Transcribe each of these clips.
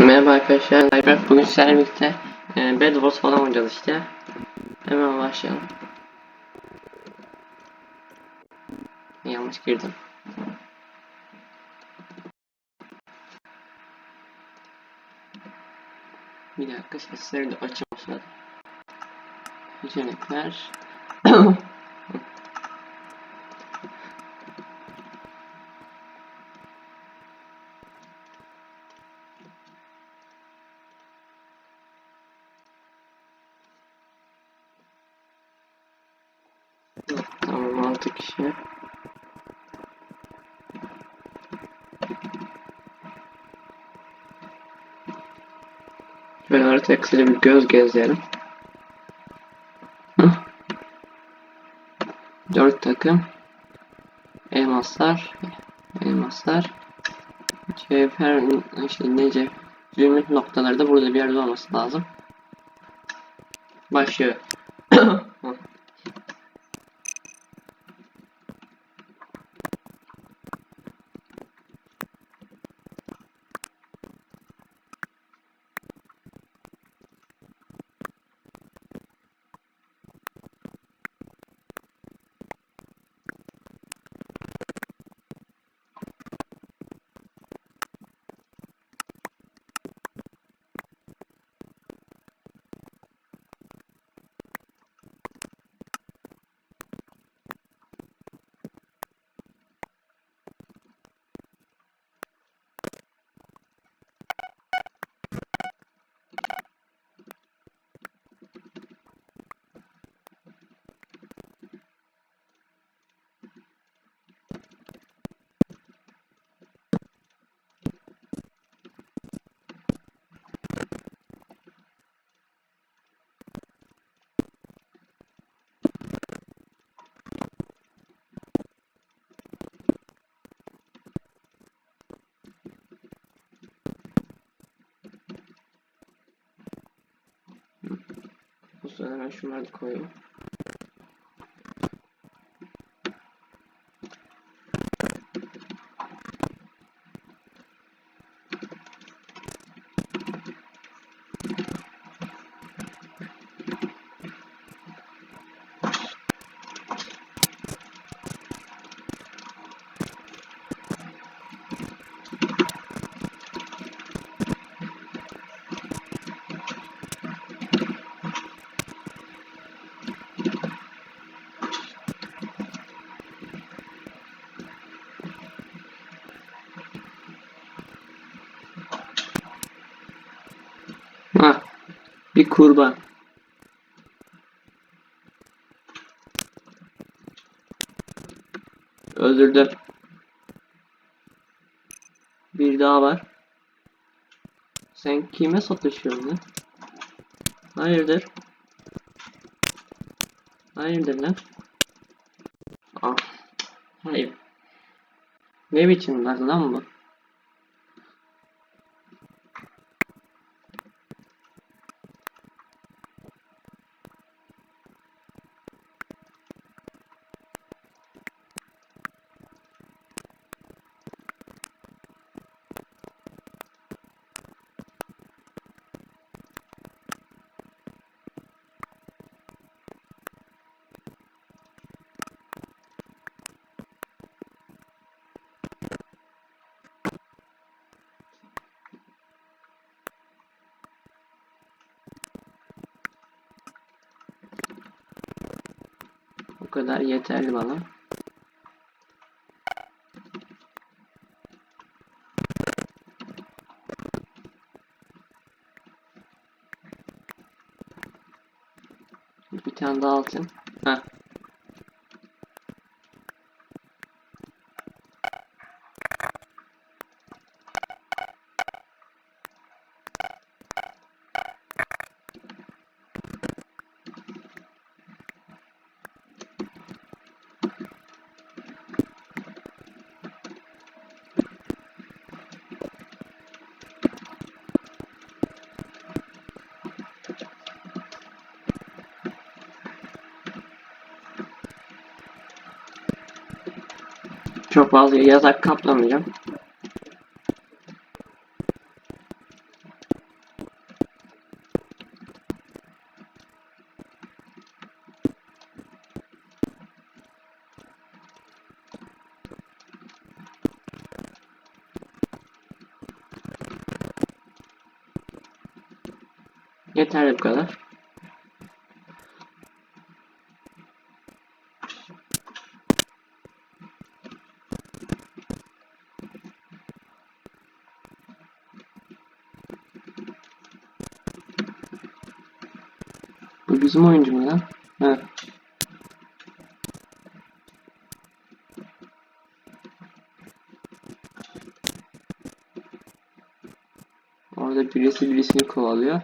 Merhaba arkadaşlar, Minecraft bugün sizlerle birlikte e, Bed Wars falan oynayacağız işte. Hemen başlayalım. Yanlış girdim. Bir dakika sesleri de açayım o sırada. Tamam 6 kişi. Şöyle haritaya kısaca bir göz gezdirelim. Hıh. Dört takım. Elmaslar. Elmaslar. Cevher işte ne cev zümrüt noktaları da burada bir yerde olması lazım. Başlıyor. Sırada ben şunları koyayım. Ha, bir kurban. Öldürdüm. Bir daha var. Sen kime satışıyorsun lan? Hayırdır? Hayırdır lan? Ah. Hayır. Ne biçim lan lan bu? Kadar yeterli bana. Bir tane daha altın. Heh. çok fazla yatak kaplamayacağım. Yeterli bu kadar. Bizim oyuncu mu lan? Evet. Orada birisi birisini kovalıyor.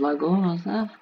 Lag olmasa neyse.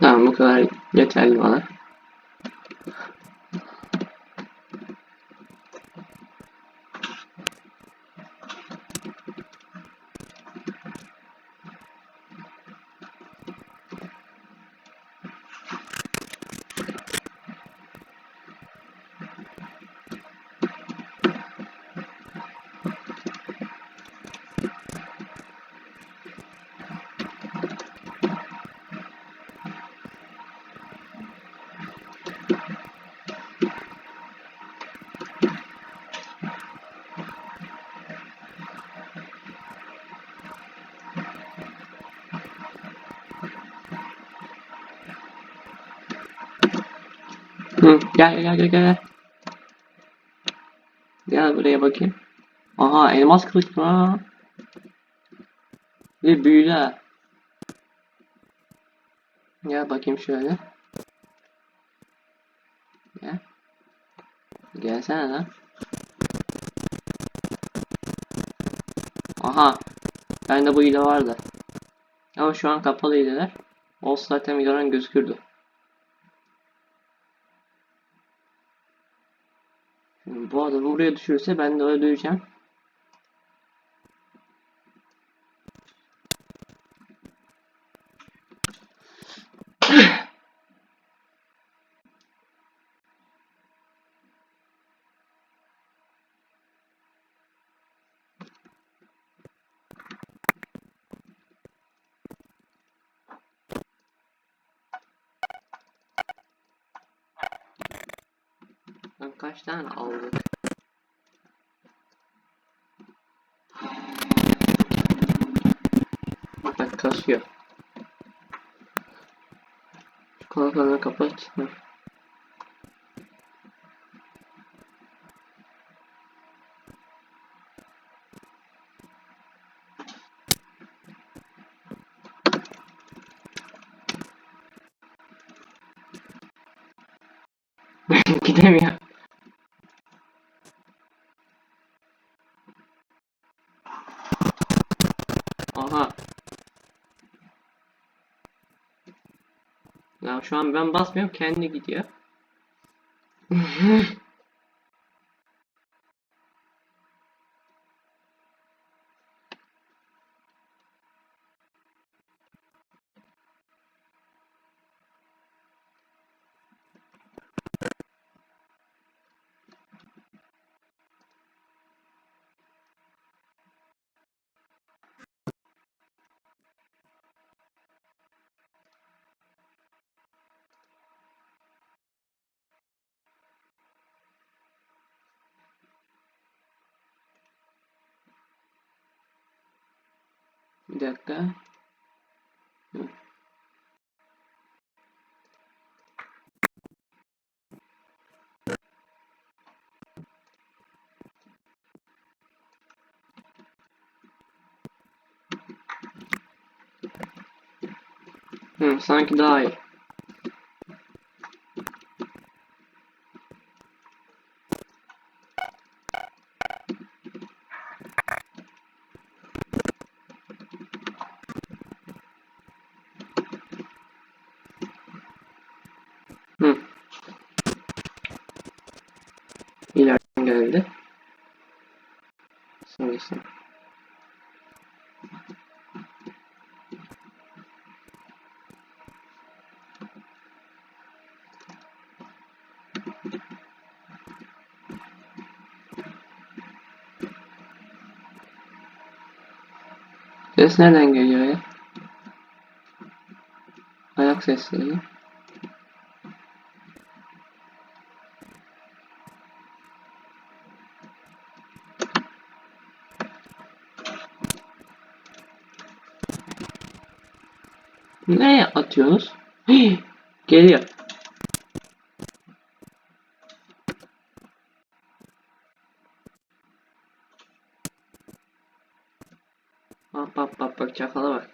Tamam bu kadar yeterli bana. Hı, gel gel gel gel. Gel buraya bakayım. Aha elmas kılıç mı? Ve büyülü ha. Gel bakayım şöyle. Gel. Gelsene lan. Aha. Bende bu hile vardı. Ama şu an kapalı hileler. Olsa zaten videodan gözükürdü. Şimdi bu adamı buraya düşürürse ben de öldüreceğim. Lan kaç tane aldık? Bak kasıyor. Şu kanalları kapat. Hı. Gidemiyor. Aha. Ya şu an ben basmıyorum kendi gidiyor. Bir dakika. Hı. Hı, sanki daha iyi. Sonrası. Ses nereden geliyor ya? Ayak sesleri. Nereye atıyorsunuz? Geliyor. Bak bak bak bak çakala bak.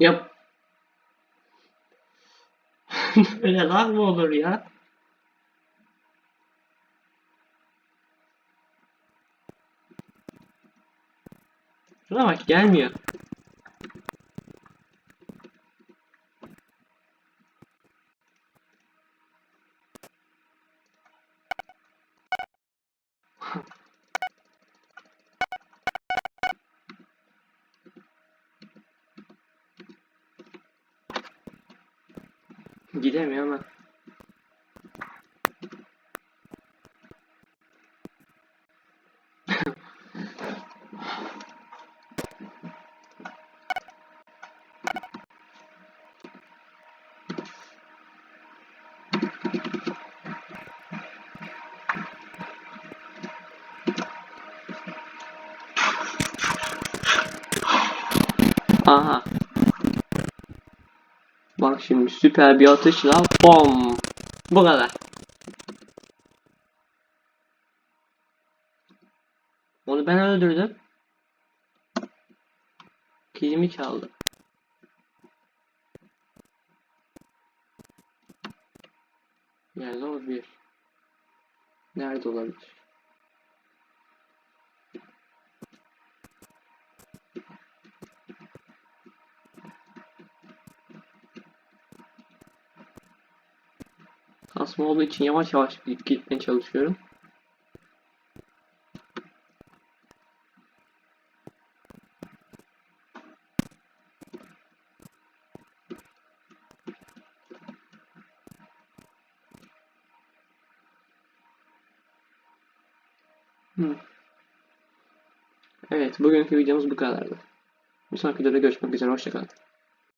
Yap. Öyle lag mı olur ya? Şuna bak gelmiyor. Gidemiyor ama. Aha. Bak şimdi süper bir atışla bom. Bu kadar. Ben öldürdüm. Kilimi çaldı. Yani o bir. Nerede olabilir? Kasma olduğu için yavaş yavaş gitmeye çalışıyorum. Hı. Evet, bugünkü videomuz bu kadardı. Bir sonraki videoda görüşmek üzere, hoşçakalın.